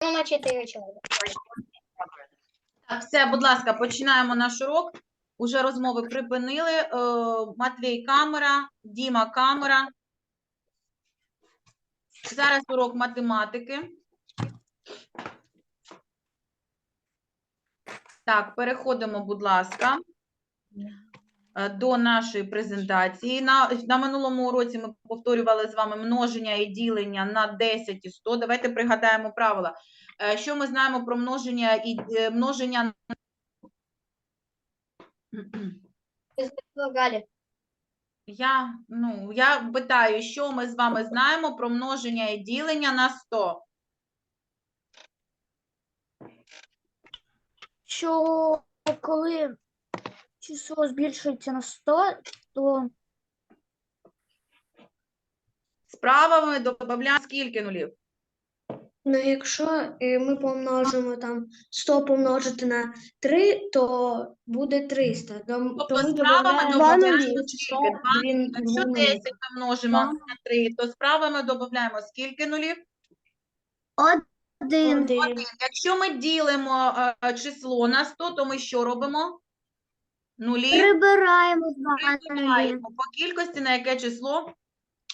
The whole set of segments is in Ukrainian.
Ну, на 4 человека. Так, все, будь ласка, починаємо наш урок. Уже розмови припинили. Е, Матвій камера, Діма камера. Зараз урок математики. Так, переходимо, будь ласка, до нашої презентації. На, на минулому уроці ми повторювали з вами множення і ділення на 10 і 100. Давайте пригадаємо правила. Е, Що ми знаємо про множення і е, множення. Я, ну, я питаю, що ми з вами знаємо про множення і ділення на 100? що коли число збільшується на 100, то Справами додаємо скільки нулів? Ну, якщо е, ми помножимо там 100 помножити на 3, то буде 300. Тому Тобто ми справами додаємо додаємо нулі, скільки? Два? Якщо нулі. 10 ми множимо на 3, то справами додаємо скільки нулів? один. Один. Один. Якщо ми ділимо е, число на 100, то ми що робимо? Нулі Прибираємо нулі. прибираємо по кількості, на яке число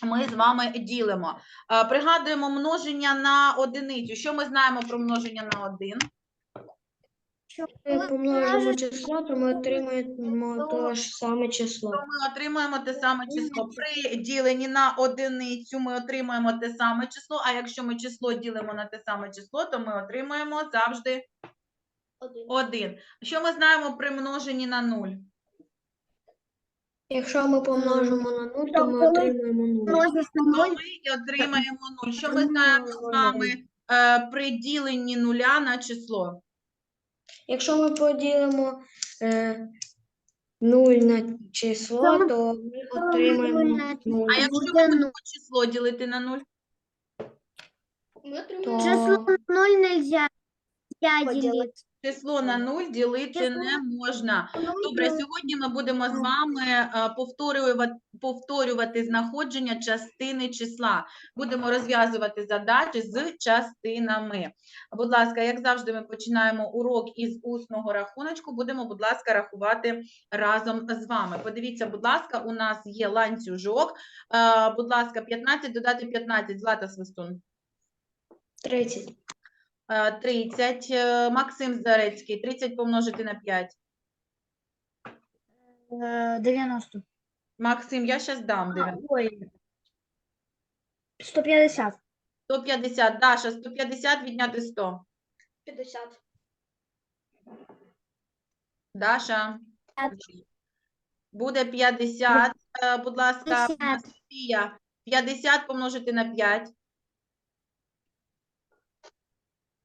ми з вами ділимо. Е, Пригадуємо множення на одиницю. Що ми знаємо про множення на 1? Ми помножимо число, то ми отримаємо те ж саме число. Ми отримуємо те саме число. При діленні на одиницю ми отримуємо те саме число, а якщо ми число ділимо на те саме число, то ми отримуємо завжди 1. Що ми знаємо при множенні на 0? Якщо ми помножимо на 0, то ми коли отримаємо 0. То нуль, ми і отримаємо 0. Що ми знаємо з вами е, при діленні нуля на число? Якщо ми поділимо е, 0 на число, То ми- ми ми отримаємо нуль 0. А якщо ми нуль. будемо число ділити на 0? То число на 0 нельзя делить. Число на 0 ділити Число не можна. Добре, сьогодні ми будемо з вами е, повторювати, повторювати знаходження частини числа. Будемо розв'язувати задачі з частинами. Будь ласка, як завжди, ми починаємо урок із усного рахуночку. Будемо, будь ласка, рахувати разом з вами. Подивіться, будь ласка, у нас є ланцюжок. Е, Будь ласка, 15 додати 15. Злата Свистун. 30. Е, 30. Е, Максим Зарецький. 30 помножити на 5. Е, 90. Максим, я зараз дам. А, Дивись. Ой. 150. 150. Даша, 150 відняти 100. 50. Даша. Буде 50. Е, Будь ласка, 50. Софія. 50 помножити на 5.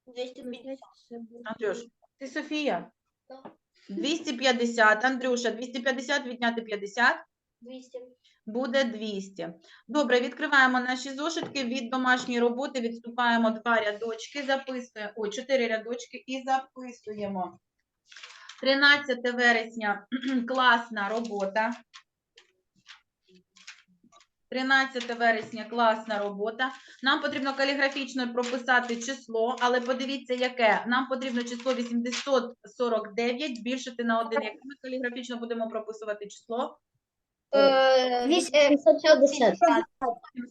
250. Андрюш, ти Софія? Так. 250. Андрюша, 250 відняти 50. 200. Буде 200. Добре, відкриваємо наші зошитки. Від домашньої роботи відступаємо два рядочки, записуємо, ой, чотири рядочки і записуємо. 13 вересня класна робота. 13 вересня класна робота. Нам потрібно каліграфічно прописати число, але подивіться, яке. Нам потрібно число 849 збільшити на 1. Яке ми каліграфічно будемо прописувати число? Э, 850.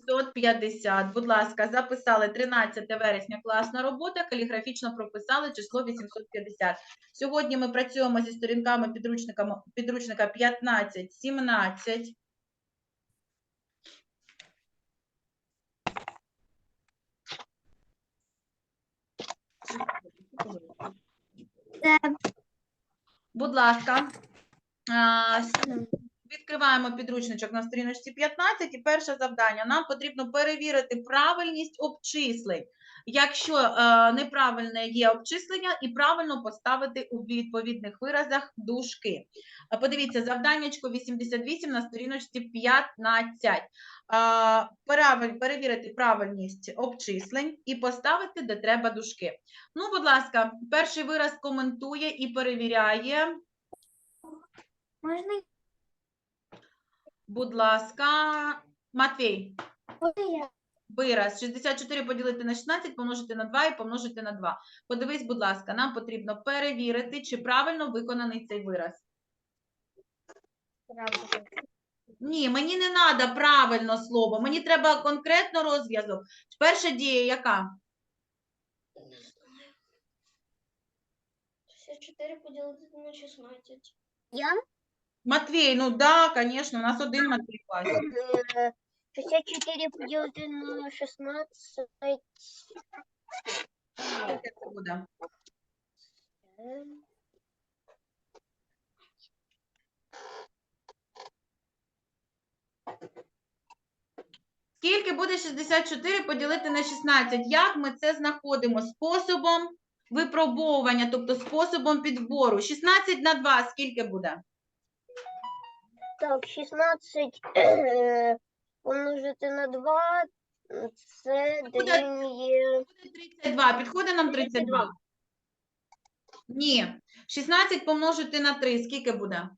750. Будь ласка, записали 13 вересня класна робота, каліграфічно прописали число 850. Сьогодні ми працюємо зі сторінками підручника, підручника 15, 17. Будь ласка, відкриваємо підручничок на сторіночці 15 і перше завдання. Нам потрібно перевірити правильність обчислень. Якщо е, неправильне є обчислення, і правильно поставити у відповідних виразах дужки. Подивіться, завданнячко 88 на сторіночці 15. А, перевірити правильність обчислень і поставити, де треба дужки. Ну, будь ласка, перший вираз коментує і перевіряє. можна Будь ласка, Матвій. Можна я? Вираз 64 поділити на 16, помножити на 2 і помножити на 2. Подивись, будь ласка, нам потрібно перевірити, чи правильно виконаний цей вираз. Ні, мені не треба правильно слово, мені треба конкретно розв'язок. Перша дія яка? 64 поділити на 16. Я? Матвій, ну да, звісно, у нас один Матвій в класі. Э, 64 поделить на 16. Скільки це буде? э, Скільки буде 64 поділити на 16? Як ми це знаходимо? Способом випробовування, тобто способом підбору. 16 на 2 скільки буде? Так, 16 э, помножити на 2, це дорівнює 32. Підходить нам 32? Ні. 16 помножити на 3 скільки буде?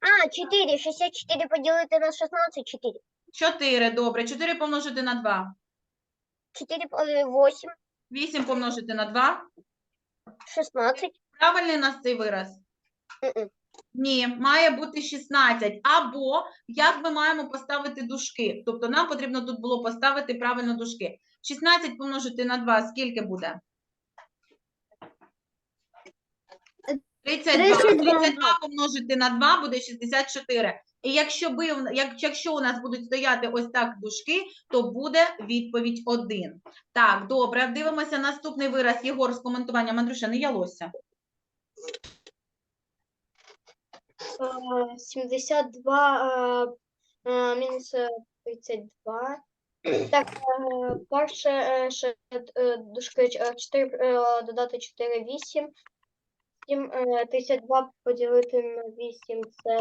А, 4, 64 поділити на 16, 4. 4, добре. 4 помножити на 2. 4, 8, 8 помножити на 2. 16. Правильний у нас цей вираз? Мгм. Ні, має бути 16. Або як ми маємо поставити дужки? Тобто нам потрібно тут було поставити правильно дужки. 16 помножити на 2 скільки буде? 32. 32. 32 помножити на 2 буде 64. І якщо, би, як, якщо у нас будуть стояти ось так дужки, то буде відповідь 1. Так, добре, дивимося наступний вираз. Єгор з коментуванням. Андрюша, не ялося. Е, 72 е, е, мінус е, 32. Так, перше ще дужки 4 додати 4 8. 7, е, 32 поділити на 8 це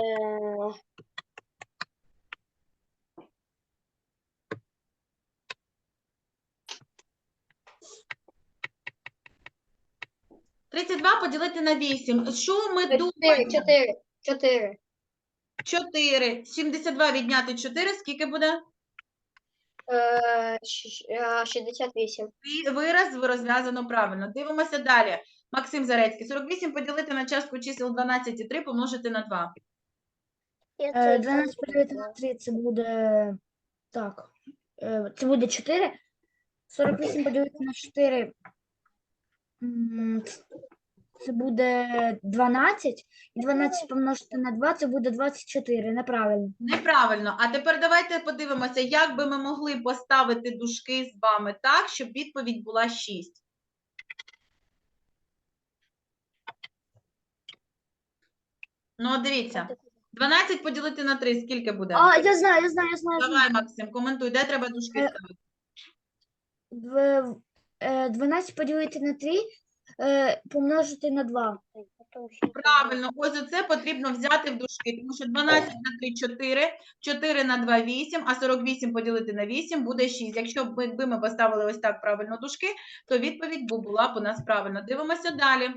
32 поділити на 8. Що ми 4, думаємо? 4, 4. 4. 72 відняти 4, скільки буде? Е, щ- е, 68. І Вираз розв'язано правильно. Дивимося далі. Максим Зарецький. 48 поділити на частку чисел 12 і 3 помножити на 2. Е, 12 поділити на 3 це буде так. е, Це буде 4. 48 поділити на 4. Це буде 12. І 12 помножити на 2 це буде 24. Неправильно. Неправильно. А тепер давайте подивимося, як би ми могли поставити дужки з вами так, щоб відповідь була 6. Ну, от дивіться. 12 поділити на 3, скільки буде? А, я знаю, я знаю, я знаю. я знаю. Давай, Максим, коментуй, де треба дужки Е, ставити? Дв- е, 12 поділити на 3 е, помножити на 2. Правильно, ось оце потрібно взяти в дужки, тому що 12 на 3 – 4, 4 на 2 – 8, а 48 поділити на 8 буде 6. Якщо ми, ми поставили ось так правильно дужки, то відповідь була б у нас правильна. Дивимося далі.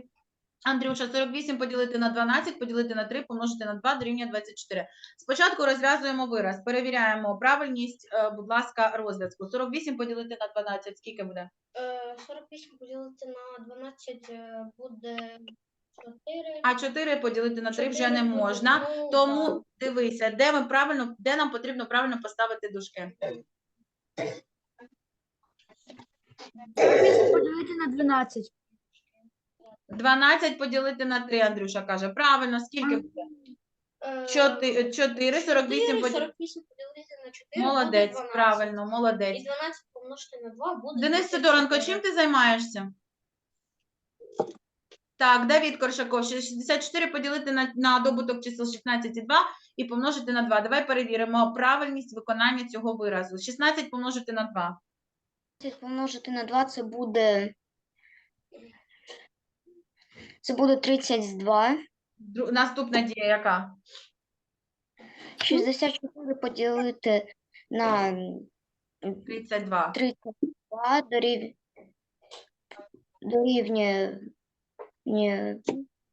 Андрюша, 48 поділити на 12, поділити на 3, помножити на 2, дорівнює 24. Спочатку розв'язуємо вираз, перевіряємо правильність, е, будь ласка, розв'язку. 48 поділити на 12, скільки буде? Е, 48 поділити на 12 е, буде 4. А 4 поділити на 3 вже не 4 буде, можна. Тому дивися, де ми правильно, де нам потрібно правильно поставити дужки. 48 поділити на 12. 12 поділити на 3, Андрюша каже. Правильно, скільки буде? Е, 4, 4 48 4, поділити. 48 поділити на 4 Молодець, буде 12. правильно, І молодець. 12 помножити на 2 буде Денис 24. Сидоренко, чим ти займаєшся? Так, Давід Коршаков, 64 поділити на, на добуток чисел 16 і 2 і помножити на 2. Давай перевіримо правильність виконання цього виразу. 16 помножити на 2. 16 помножити на 2 це буде. Це буде 32. Дру- Наступна дія яка? 64 поділити на 32. 32 дорів... дорівнює ні,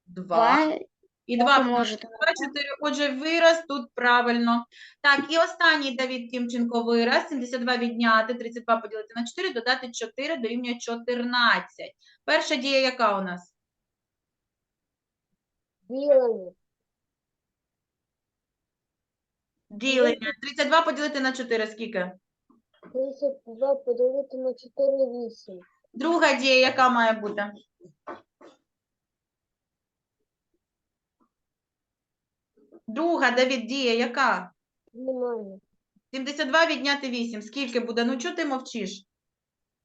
2. 2 І 2 помножити помножити на 2, 4. Отже, вираз тут правильно. Так, і останній Давід Тимченко вираз. 72 відняти, 32 поділити на 4, додати 4 дорівнює 14. Перша дія яка у нас? Ділення. Ділення. 32 поділити на 4 скільки? 32 поділити на 4 8. Друга дія яка має бути? Друга, Давід, дія яка? Немає. 72 відняти 8. Скільки буде? Ну, чого ти мовчиш?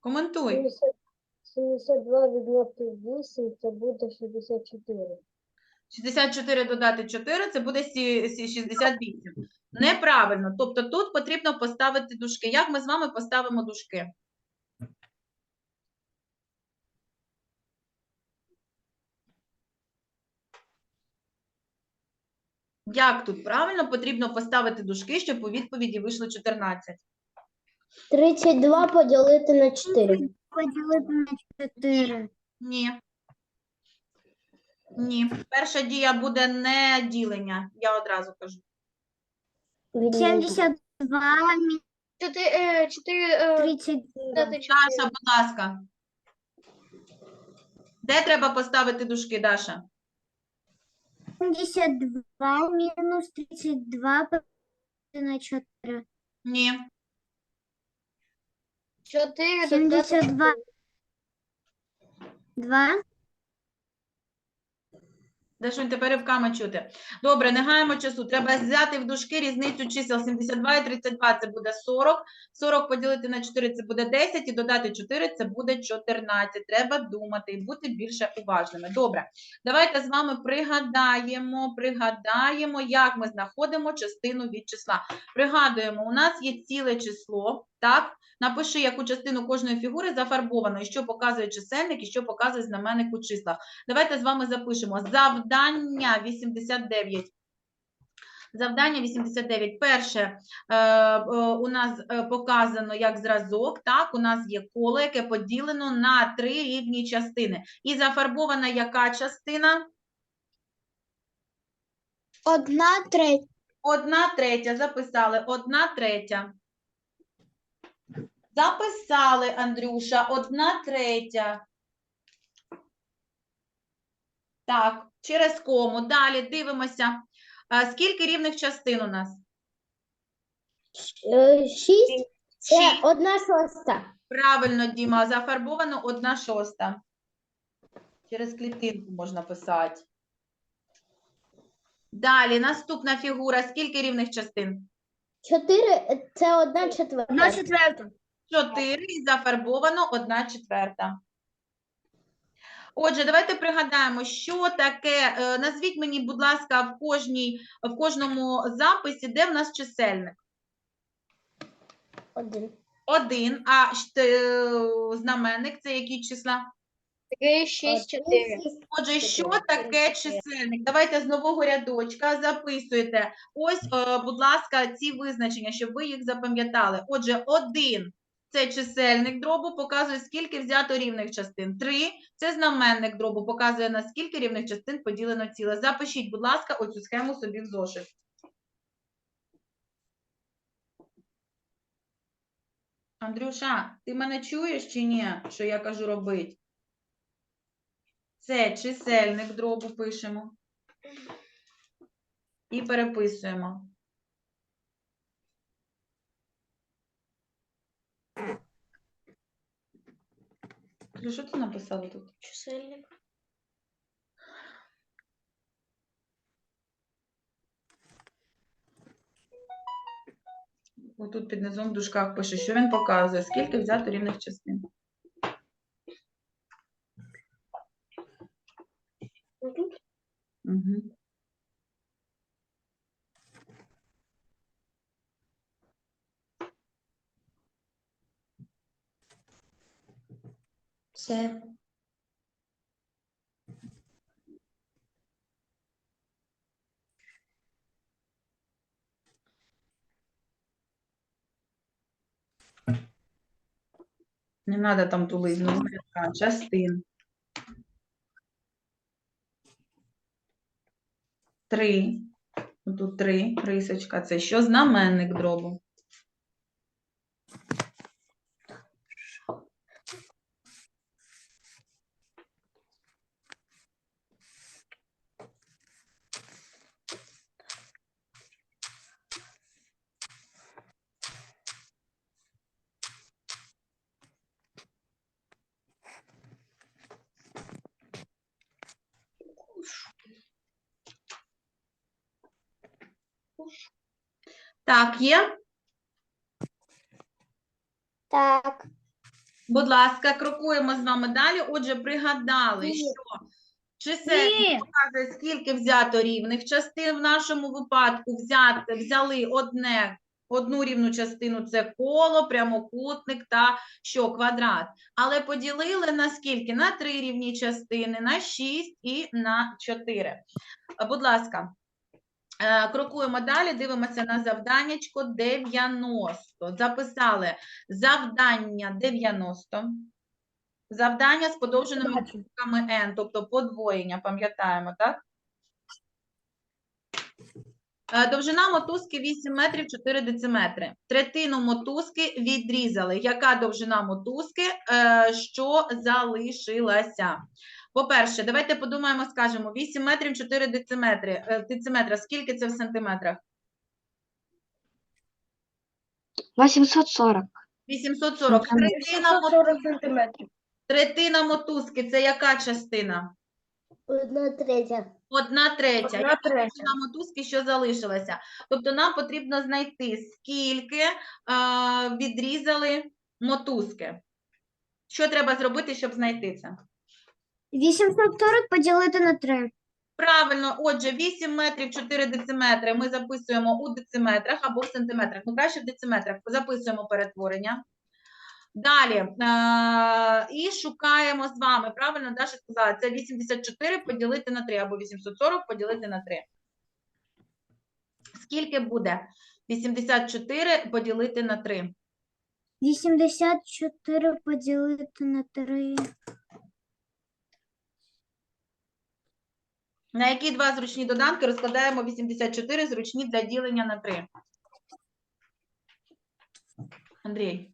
Коментуй. 70 72 відняти 8 це буде 64. 64 додати 4 це буде сі- сі- 68. Неправильно. Тобто тут потрібно поставити дужки. Як ми з вами поставимо дужки? Як тут правильно потрібно поставити дужки, щоб у відповіді вийшло 14? 32 поділити на 4. Поділити на 4. Ні. Ні. Перша дія буде не ділення, я одразу кажу. 72 Чотири, чотири, е, 30. Даша, будь ласка. Де треба поставити дужки, Даша? 72 мінус 32 поділити на 4. Ні. Чотири додати 72. 2. Дашунь, тепер ривками чути. Добре, не гаємо часу. Треба взяти в дужки різницю чисел 72 і 32 це буде 40. 40 поділити на 4 це буде 10 і додати 4 це буде 14. Треба думати і бути більше уважними. Добре, давайте з вами пригадаємо, пригадаємо, як ми знаходимо частину від числа. Пригадуємо, у нас є ціле число, так? Напиши, яку частину кожної фігури зафарбовано, і що показує чисельник, і що показує знаменник у числах. Давайте з вами запишемо завдання 89. Завдання 89. Перше, е, е, у нас е, показано як зразок, так, у нас є коло, яке поділено на три рівні частини. І зафарбована яка частина? Одна третя. Одна третя. Записали. Одна третя. Записали, Андрюша. Одна третя. Так, через кому. Далі дивимося. А, скільки рівних частин у нас? Шість. Це одна шоста. Правильно, Діма, зафарбовано одна шоста. Через клітинку можна писати. Далі, наступна фігура. Скільки рівних частин? Чотири це одна четверта. Одна четверта. Чотири і зафарбовано одна четверта. Отже, давайте пригадаємо, що таке. е, Назвіть мені, будь ласка, в кожній, в кожному записі, де в нас чисельник? Один. Один, а е, знаменник це які числа? Три, шість, чотири. Отже, що таке чисельник? Давайте з нового рядочка записуйте. Ось, е, будь ласка, ці визначення, щоб ви їх запам'ятали. Отже, один це чисельник дробу, показує, скільки взято рівних частин. Три це знаменник дробу, показує, на скільки рівних частин поділено ціле. Запишіть, будь ласка, оцю схему собі в зошит. Андрюша, ти мене чуєш чи ні, що я кажу робить? Це чисельник дробу пишемо. І переписуємо. Кажу, Що ти написала тут? Чисельник. Отут під низом в дужках пише, що він показує, скільки взято рівних частин. Отут. Угу. Все. Не треба там тулизну з рядка, частин. 3. Тут 3, рисочка. Це що? Знаменник дробу. Так, є? Так. Будь ласка, крокуємо з вами далі. Отже, пригадали, Ні. що чисельник показує, скільки взято рівних частин. В нашому випадку взяти, взяли одне, одну рівну частину це коло, прямокутник та що квадрат. Але поділили на скільки? На три рівні частини, на 6 і на 4. Будь ласка, крокуємо далі, дивимося на завданнячко 90. Записали завдання 90. Завдання з подовженими Бачу. n, тобто подвоєння, пам'ятаємо, так? Е, Довжина мотузки 8 метрів 4 дециметри. Третину мотузки відрізали. Яка довжина мотузки, е, що залишилася? По-перше, давайте подумаємо, скажемо, 8 метрів 4 дециметри. Е, дециметра. Скільки це в сантиметрах? 840. 840. Третина, мо- 40 сантиметрів. третина мотузки – це яка частина? Одна третя. Одна третя. Одна Яка третя. частина мотузки, що залишилася? Тобто нам потрібно знайти, скільки е, відрізали мотузки. Що треба зробити, щоб знайти це? 840 поділити на 3. Правильно, отже, 8 метрів 4 дециметри ми записуємо у дециметрах або в сантиметрах. Ну, краще в дециметрах. Записуємо перетворення. Далі. Е- і шукаємо з вами. Правильно, Даша сказала, це 84 поділити на 3 або 840 поділити на 3. Скільки буде 84 поділити на 3? 84 поділити на 3. На які два зручні доданки розкладаємо 84 зручні для ділення на 3? Андрій.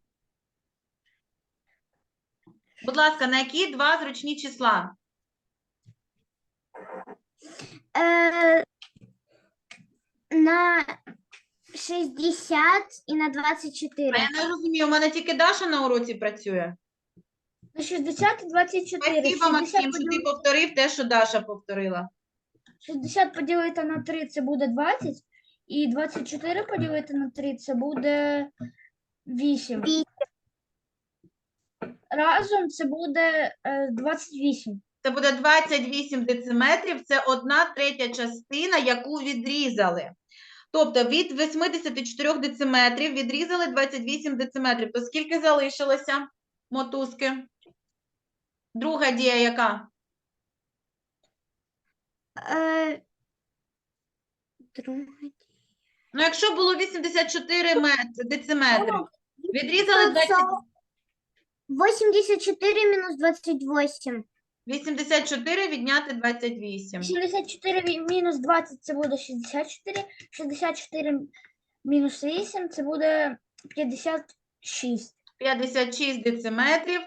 Будь ласка, на які два зручні числа? Е, на 60 і на 24. А я не розумію, у мене тільки Даша на уроці працює. На 60 і 24. Спасибо, Максим, 60 що ти повторив те, що Даша повторила. 60 поділити на 3 це буде 20. І 24 поділити на 3 це буде 8. Вісім. Разом це буде е, 28. Це буде 28 дециметрів, це одна третя частина, яку відрізали. Тобто від 84 дециметрів відрізали 28 дециметрів. То скільки залишилося мотузки? Друга дія яка? Е. Ну, якщо було 84 мет- дециметри, відрізали 20, 84 мінус 28. 84 відняти 28. 74 мінус 20 це буде 64. 64 мінус 8 це буде 56. 56 дециметрів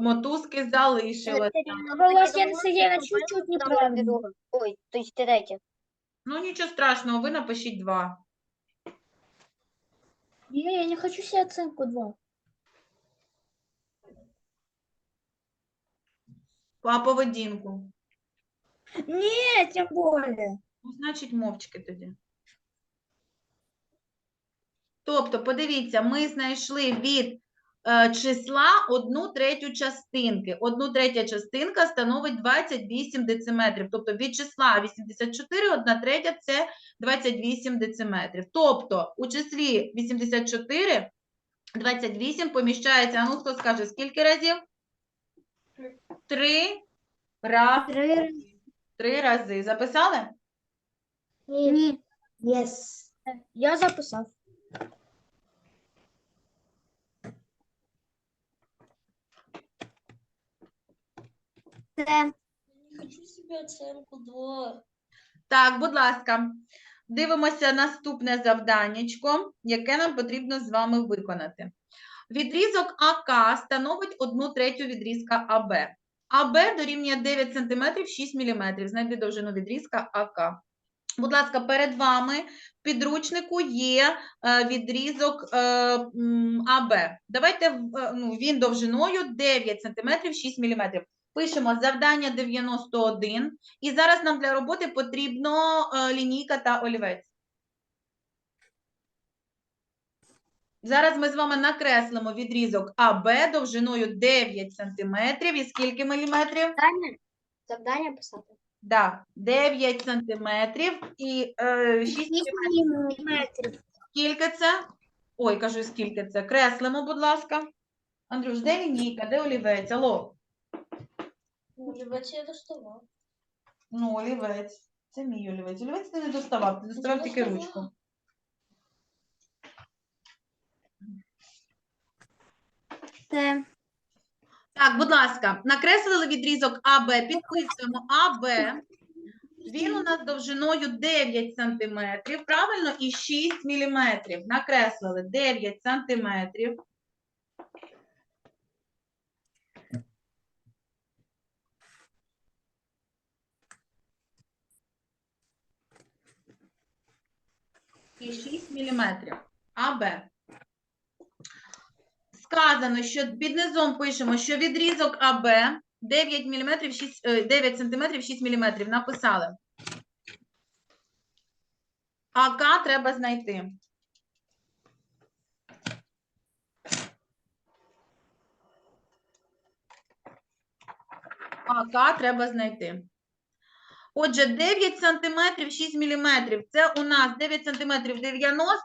мотузки залишилося. Чуть-чуть неправильно. Ой, то есть третя. Ну, нічого страшного, ви напишіть 2. Не, я не хочу себе оценку 2. А поведінку? Не, тем более. Ну, значить, мовчки тоді. Тобто, подивіться, ми знайшли від е, числа одну третю частинки. Одну третя частинка становить 28 дециметрів. Тобто від числа 84, одна третя – це 28 дециметрів. Тобто у числі 84 28 поміщається, а ну хто скаже, скільки разів? Три рази. Три. Три рази. Записали? Ні. Yes. Я записав. Це Хочу себе оценку 2. Так, будь ласка, дивимося наступне завданнячко, яке нам потрібно з вами виконати. Відрізок АК становить 1 третю відрізка АБ. АБ дорівнює 9 см 6 мм. Знайди довжину відрізка АК. Будь ласка, перед вами в підручнику є е, відрізок е, АБ. Давайте е, ну, він довжиною 9 см 6 мм. Пишемо завдання 91. І зараз нам для роботи потрібно е, лінійка та олівець. Зараз ми з вами накреслимо відрізок АБ довжиною 9 см і скільки міліметрів? Завдання, завдання писати. Да, 9 сантиметрів і е, 6 міліметрів. Скільки це? Ой, кажу, скільки це? Креслимо, будь ласка. Андрюш, де лінійка, де олівець? Алло. Олівець я доставав. Ну, олівець. Це мій олівець. Олівець ти не доставав, ти доставав тільки доставала. ручку. Це Так, будь ласка, накреслили відрізок АБ, підписуємо АБ. Він у нас довжиною 9 см, правильно, і 6 мм. Накреслили 9 см. І 6 мм. АБ. Сказано, що під низом пишемо, що відрізок АБ 9 мм, 6, е, 9 см, 6 мм. Написали. АК треба знайти. АК треба знайти. Отже, 9 см, 6 мм. Це у нас 9 см 90,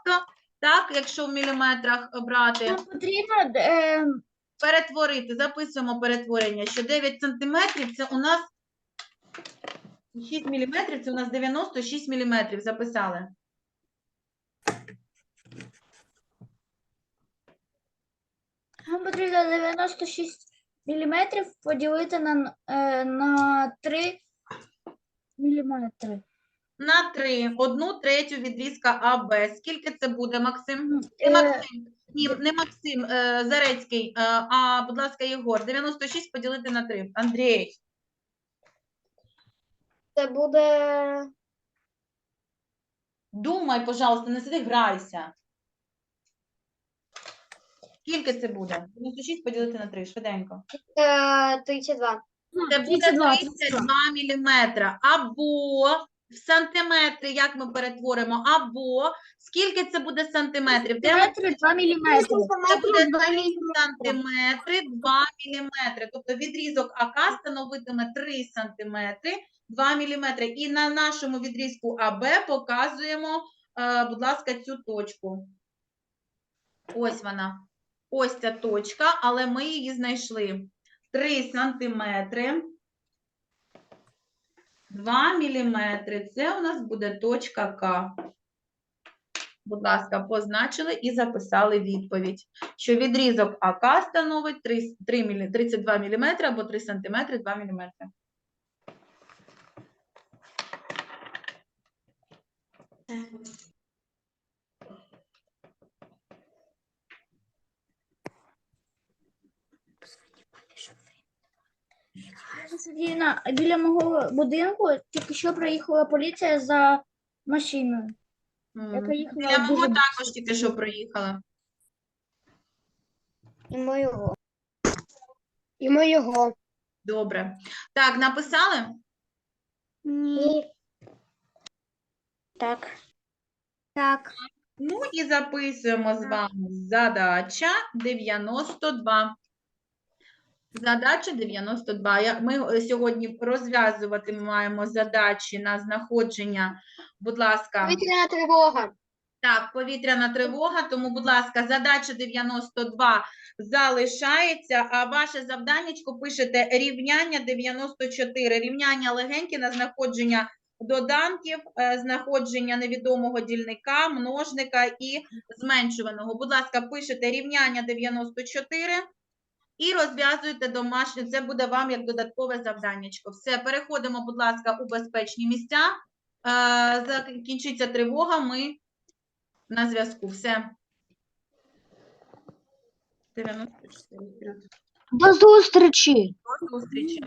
так, якщо в міліметрах брати. нам потрібно е, Перетворити, записуємо перетворення, що 9 сантиметрів це у нас 6 міліметрів, це у нас 96 міліметрів. Записали. нам потрібно 96 міліметрів поділити на, е, на 3 міліметри. На 3, одну третю відрізка АБ. Скільки це буде, Максим? Не Е, Максим, ні, не Максим е, Зарецький, е, а, будь ласка, Єгор. 96 поділити на 3. Андрій, Це буде думай, пожалуйста, не сиди, грайся. Скільки це буде? 96 поділити на 3, швиденько. е, 32. Це буде 32, 32 міліметра. Або в сантиметри, як ми перетворимо, або скільки це буде сантиметрів? Сантиметри 2 міліметри. Це буде 3 сантиметри, 2 міліметри. Тобто відрізок АК становитиме 3 сантиметри, 2 міліметри. І на нашому відрізку АБ показуємо, е, будь ласка, цю точку. Ось вона. Ось ця точка, але ми її знайшли. 3 сантиметри, 2 міліметри. Це у нас буде точка К. Будь ласка, позначили і записали відповідь, що відрізок АК становить 3, 3 мілі- 32 мм або 3 см 2 мм. Діна, біля мого будинку тільки що проїхала поліція за машиною. яка їхала Біля мого дуже також тільки що проїхала. І моєго. І моєго. Добре. Так, написали? Ні. Так. Так. Ну і записуємо з вами задача 92. Задача 92. Я- Ми е, сьогодні розв'язувати маємо задачі на знаходження, будь ласка. Повітряна тривога. Так, повітряна тривога, тому, будь ласка, задача 92 залишається, а ваше завданнячко пишете рівняння 94. Рівняння легенькі на знаходження доданків, е, знаходження невідомого дільника, множника і зменшуваного. Будь ласка, пишете рівняння 94 і розв'язуєте домашнє. Це буде вам як додаткове завданнячко. Все, переходимо, будь ласка, у безпечні місця. закінчиться тривога, ми на зв'язку. Все. 94. До зустрічі! До зустрічі.